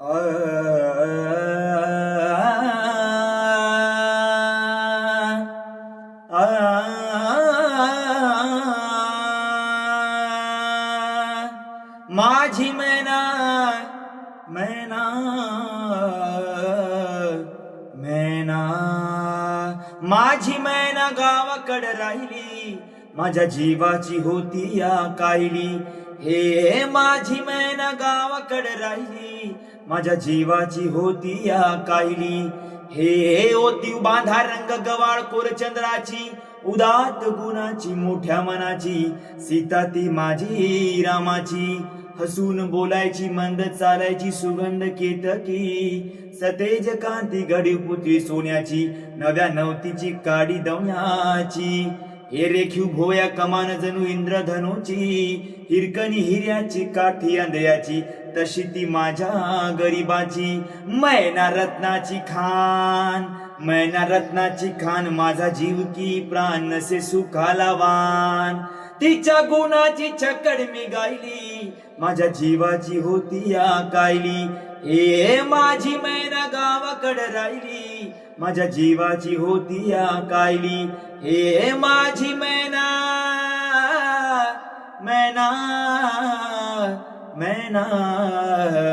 माझी मैना मैना मैना. माझी मैना गावाकडे राहिली माझ्या जीवाची होती या कायली. हे माझी मैना गावाकडे राहिली माझ्या जीवाची होती या कायली. हे होती बांधा रंग गवाळ कोरचंद्राची उदात गुणाची मोठ्या मनाची सीता ती माझी रामाची. हसून बोलायची मंद चालायची सुगंध केतकी. सतेज कांती गडी पुत्री सोन्याची नव्या नवतीची काडी दवण्याची हे रेखीव भोया कमान जणू इंद्रधनुची हिरकणी हिऱ्याची काठी अंधयाची तशी ती माझ्या गरीबाची मैना रत्नाची खान मैना रत्नाची खान माझा जीव की प्राण नसे सुखाला वान तिच्या गुणाची छकड मी गायली माझ्या जीवाची होती या कायली ए माझी मैना गावाकडे राहिली माझ्या जीवाची होती या कायली. हे माझी मैना मैना मैना.